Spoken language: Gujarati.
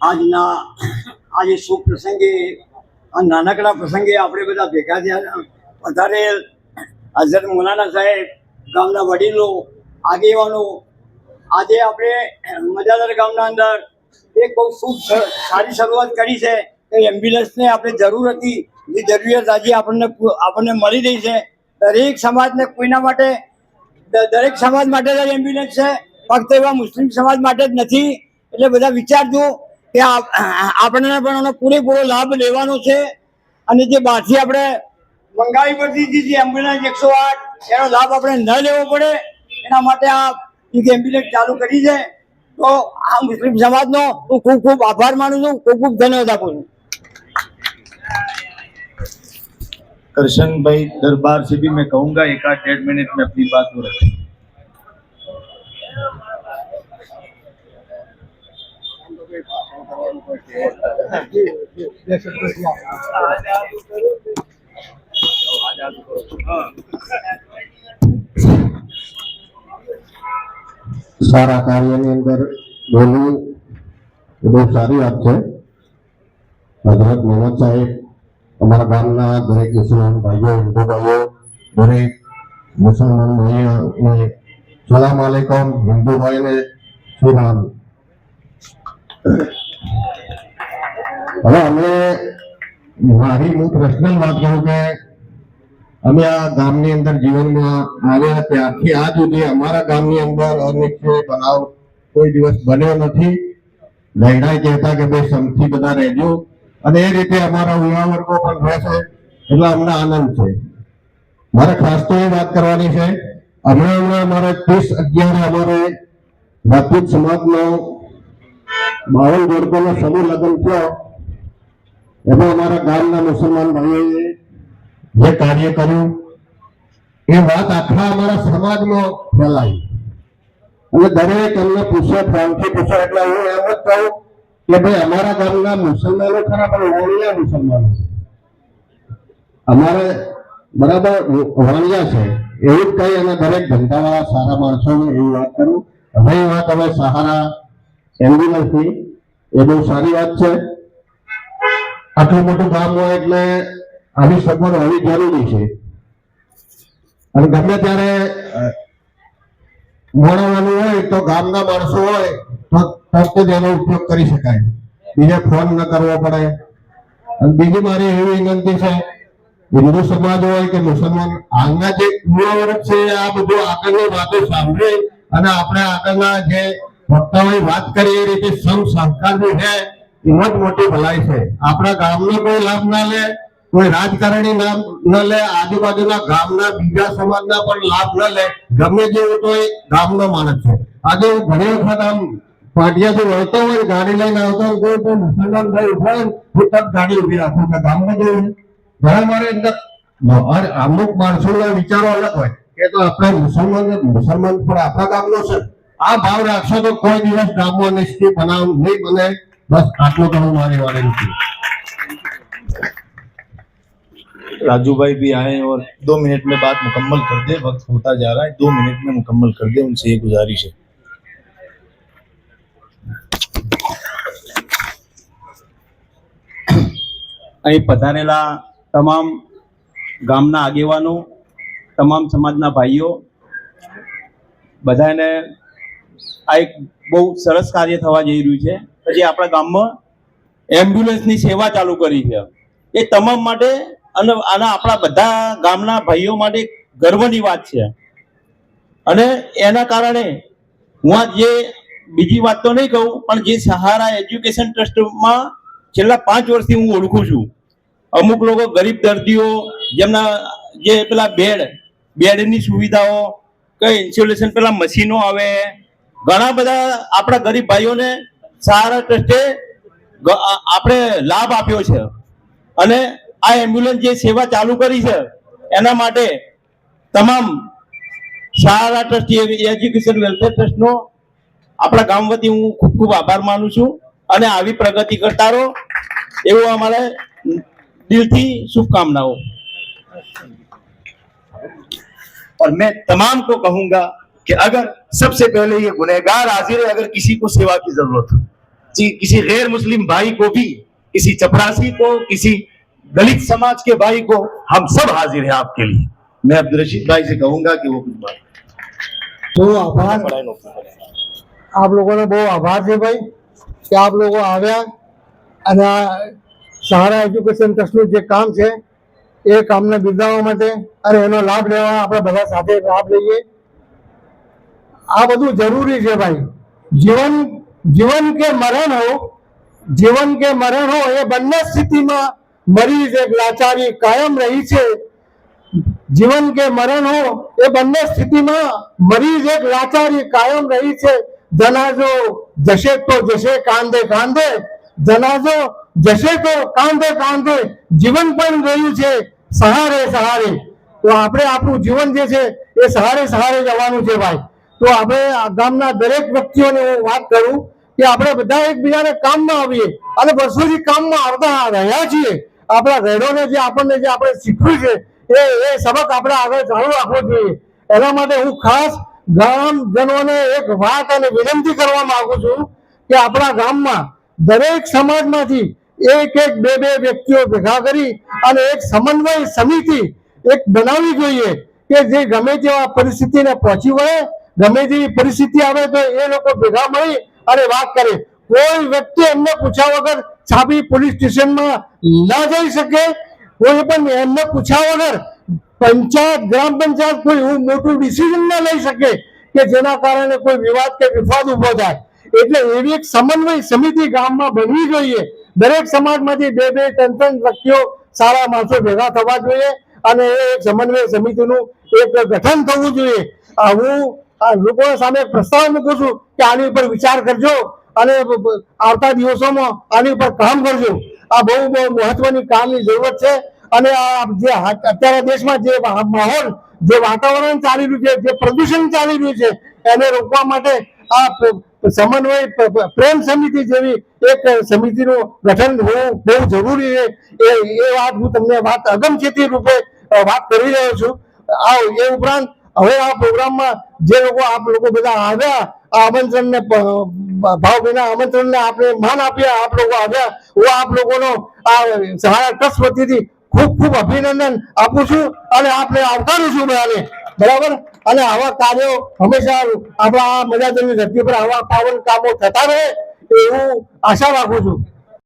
આજના આજે શુભ પ્રસંગે આ નાનકડા પ્રસંગે આપણે બધા ભેગા થયા વધારે હઝરત મોલાના સાહેબ, ગામના વડીલો, આગેવાનો. આજે આપણે મજાદર ગામના અંદર એક બહુ શુભ સારી શરૂઆત કરી છે કે એમ્બ્યુલન્સને આપણે જરૂર હતી. એ જરૂરિયાત આજે આપણને આપણને મળી રહી છે. દરેક સમાજને કોઈના માટે દરેક સમાજ માટે જ એમ્બ્યુલન્સ છે. ફક્ત એવા મુસ્લિમ સમાજ માટે જ નથી. એટલે બધા વિચારજો કે આપ- આપણને પણ એનો પૂરેપૂરો લાભ લેવાનો છે. અને જે બહારથી આપણે મંગાવી પડતી જે એમ્બ્યુલન્સ એકસો આઠ, એનો લાભ આપણે ન લેવો પડે. એના માટે આ એક એમ્બ્યુલન્સ ચાલુ કરી છે. તો આ મુસ્લિમ સમાજનો હું ખૂબ ખૂબ આભાર માનું છું. ખૂબ ખૂબ ધન્યવાદ આપું છું. करशन भाई दरबार से भी मैं कहूंगा एक आध डेढ़ मिनट में अपनी बात को रखें સારા કાર્યની અંદર બોલવું એ બહુ સારી વાત છે હજરત મોહમ્મદ સાહેબ અમારા ગામના દરેક મુસલમાન ભાઈઓ હિન્દુ ભાઈઓ દરેક મુસલમાન ભાઈઓને સલામ આલેકમ, હિન્દુ ભાઈને શ્રી હવે અમે મારી હું પર્સનલ વાત કરું કે અમે આ ગામની અંદર જીવનમાં આવ્યા ત્યારથી આજ સુધી અમારા ગામની અંદર અનિચ્છનીય બનાવ કોઈ દિવસ બન્યો નથી. લહેરાઈ કહેતા કે ભાઈ સમથી બધા રહેજો. અને એ રીતે અમારા યુવા વર્ગો પણ રહેશે એટલે અમને આનંદ છે. મારે ખાસ તો એ વાત કરવાની છે, હમણાં હમણાં અમારે ત્રીસ અગિયાર અમારે રાજપૂત સમાજનો બાવન જોડકોનો સમૂહ લગ્ન થયો. એમાં અમારા ગામના મુસલમાન ભાઈઓએ જે કાર્ય કર્યું, એ વાત આખા અમારા સમાજમાં ફેલાઈ. અને દરેક એમને પૂછે, ફોનથી પૂછે, એટલે હું એમ જ કહું કે ભાઈ અમારા ગામના મુસલમાનો ખરા પણ વાણિયા મુસલમાનો છે. અમારે બરાબર વાણિયા છે. એવું જ કહી અને દરેક ધંધાવાળા સારા માણસો એવી વાત કરું. હવે વાત હવે સહારા એમ્બ્યુલન્સની એ બહુ સારી વાત છે. આટલું મોટું ગામ હોય એટલે આવી સગવડ હોવી જરૂરી છે. અને ગમે ત્યારે અ, હોય તો ગામના માણસો હોય તો તરત જ એનો ઉપયોગ કરી શકાય. બીજે ફોન ન કરવો પડે. અને બીજી મારી એવી વિનંતી છે હિન્દુ સમાજ હોય કે મુસલમાન, હાલના જે યુવા વર્ગ છે, આ બધું આગળની વાતો સાંભળે અને આપણે આગળના જે વક્તાઓએ વાત કરીએ એ રીતે સમ સહકારની છે, એમાં જ મોટી ભલાઈ છે. આપણા ગામનો કોઈ લાભ ના લે, કોઈ રાજકારણી નામ ન લે, આજુબાજુના ગામના બીજા સમાજના પણ લાભ ન લે, ગમે જેવું તો એ ગામનો માણસ છે. આજે હું ઘણી વખત આમ પાટિયાથી વળતો હોય ગાડી લઈને આવતો હોય કોઈ પણ મુસલમાન ભાઈ ઉભા હોય ને, હું તરત ગાડી ઉભી રાખું કે ગામમાં જેવું છે ઘણા મારે અંદર અરે અમુક માણસોના વિચારો અલગ હોય કે તો આપણે મુસલમાન મુસલમાન પણ આપણા ગામનો છે આ ભાવ રાખશો તો કોઈ દિવસ ગામમાં નિશ્ચિત બનાવ નહીં બને બસ આટલું કહું મારી વાળી નથી राजू भाई भी आए और दो मिनट में बात मुकम्मल कर दे वक्त होता जा रहा है दो मिनट में मुकम्मल कर दे उनसे ये गुजारिश है અહીં પધારેલા તમામ ગામના આગેવાનો, તમામ સમાજના ભાઈઓ, બધાને આ એક બહુ સરસ કાર્ય થવા જઈ રહ્યું છે. પછી આપણા ગામમાં એમ્બ્યુલન્સની સેવા ચાલુ કરી છે. એ તમામ માટે અને આના આપણા બધા ગામના ભાઈઓ માટે ગર્વની વાત છે. અને એના કારણે હું આ જે બીજી વાત તો નહીં કહું, પણ જે સહારા એજ્યુકેશન ટ્રસ્ટમાં છેલ્લા પાંચ વર્ષથી હું ઓળખું છું અમુક લોકો ગરીબ દર્દીઓ, જેમના જે પેલા બેડ, બેડની સુવિધાઓ, કઈ ઇન્સ્યુલેશન પેલા મશીનો આવે, ઘણા બધા આપણા ગરીબ ભાઈઓને સારા ટ્રસ્ટે આપણે લાભ આપ્યો છે. અને આ એમ્બ્યુલન્સ જે સેવા ચાલુ કરી છે, એના માટે તમામ સારા ટ્રસ્ટ એજ્યુકેશન વેલફેર ટ્રસ્ટનો આપણા ગામ વતી હું ખૂબ ખૂબ આભાર માનું છું. અને આવી પ્રગતિ કરતા રહો. એવું અમારે દિલથી શુભકામનાઓ और मैं तमाम को कहूंगा कि अगर सबसे पहले ये गुनहगार हाजिर है अगर किसी को सेवा की जरूरत हो कि- किसी गैर मुस्लिम भाई को भी किसी चपरासी को किसी दलित समाज के भाई को हम सब हाजिर हैं आपके लिए मैं अब्दुल रशीद भाई से कहूंगा कि वो कुछ बात બહુ આભાર આપ લોકોનો બહુ આભાર છે ભાઈ કે આપ લોકો આવ્યા અને આ સહારા એજ્યુકેશન ટ્રસ્ટનું જે કામ છે, એ કામને બિરદાવવા માટે અને એનો લાભ લેવા આપણે બધા સાથે લાભ લઈએ. આ બધું જરૂરી છે ભાઈ. જીવન જીવન કે મરણ હો, જીવન કે મરણ હો, એ બંને સ્થિતિમાં મરીઝ એક લાચારી કાયમ રહી છે. જીવન કે મરણ હો, એ બંને સ્થિતિમાં મરીઝ એક લાચારી કાયમ રહી છે. જનાજો જશે તો જશે કાંદે કાંદે જનાજો જશે તો કાંધે કાંધે જીવન પણ રહ્યું છે, સહારે સહારે. તો આપણે આપણું જીવન જે છે, એ સહારે સહારે જવાનું છે ભાઈ. તો આપણે ગામના દરેક વ્યક્તિઓને હું વાત કરું કે આપણે બધા એકબીજાને કામમાં આવીએ. અને વર્ષોથી કામમાં આવતા રહ્યા છીએ. આપણા રેડોને જે આપણને જે આપણે શીખવ્યું છે, એ એ સબક આપણે આગળ ચાલુ રાખવો જોઈએ. એના માટે હું ખાસ ગામજનોને એક વાત અને વિનંતી કરવા માંગુ છું કે આપણા ગામમાં દરેક સમાજમાંથી એક એક બે બે વ્યક્તિઓ ભેગા કરી અને એક સમન્વય સમિતિ એક બનાવવી જોઈએ કે જે ગમે તેવા પરિસ્થિતિને પહોંચી વળે, ગમે તેવી પરિસ્થિતિ આવે તો એ લોકો ભેગા મળી અને વાત કરે. કોઈ વ્યક્તિ એમને પૂછ્યા વગર છાપી પોલીસ સ્ટેશનમાં ના જઈ શકે. કોઈ પણ એમને પૂછ્યા વગર પંચાયત, ગ્રામ પંચાયત કોઈ એવું મોટું ડિસિઝન ના લઈ શકે કે જેના કારણે કોઈ વિવાદ કે વિવાદ ઊભો થાય. એટલે એવી એક સમન્વય સમિતિ ગામમાં બનવી જોઈએ દરેક સમાજમાંથી બે બે ત્રણ ત્રણ વ્યક્તિઓ સારા માણસો ભેગા થવા જોઈએ અને એ સમન્વય સમિતિનું એક ગઠન થવું જોઈએ. હું લોકો સામે પ્રસ્તાવ મૂકું છું કે આની ઉપર વિચાર કરજો અને આવતા દિવસોમાં આની ઉપર કામ કરજો. આ બહુ બહુ મહત્વની કામની જરૂરત છે અને આ જે અત્યારે દેશમાં જે માહોલ, જે વાતાવરણ ચાલી રહ્યું છે, જે પ્રદૂષણ ચાલી રહ્યું છે, એને રોકવા માટે આ સમન્વય પ્રેમ સમિતિ જેવી એક સમિતિનું ગઠન હોવું બહુ જરૂરી છે. એ એ વાત હું તમને વાત અગમચેતી રૂપે વાત કરી રહ્યો છું. આ એ ઉપરાંત હવે આ પ્રોગ્રામમાં જે લોકો, આપ લોકો બધા આવ્યા, આ આમંત્રણને ભાવભીના આમંત્રણને આપણે માન આપ્યા, આપ લોકો આવ્યા. હું આપ લોકોનો આ સહારા ટ્રસ્ટ વતીથી ખૂબ ખૂબ અભિનંદન આપું છું અને આપને આવકારું છું બધાને. બરાબર? અને આવા કાર્યો હંમેશા આપણા આ મજાદરની ધરતી પર આવા પાવન કામો થતા રહે એવું આશા રાખું છું.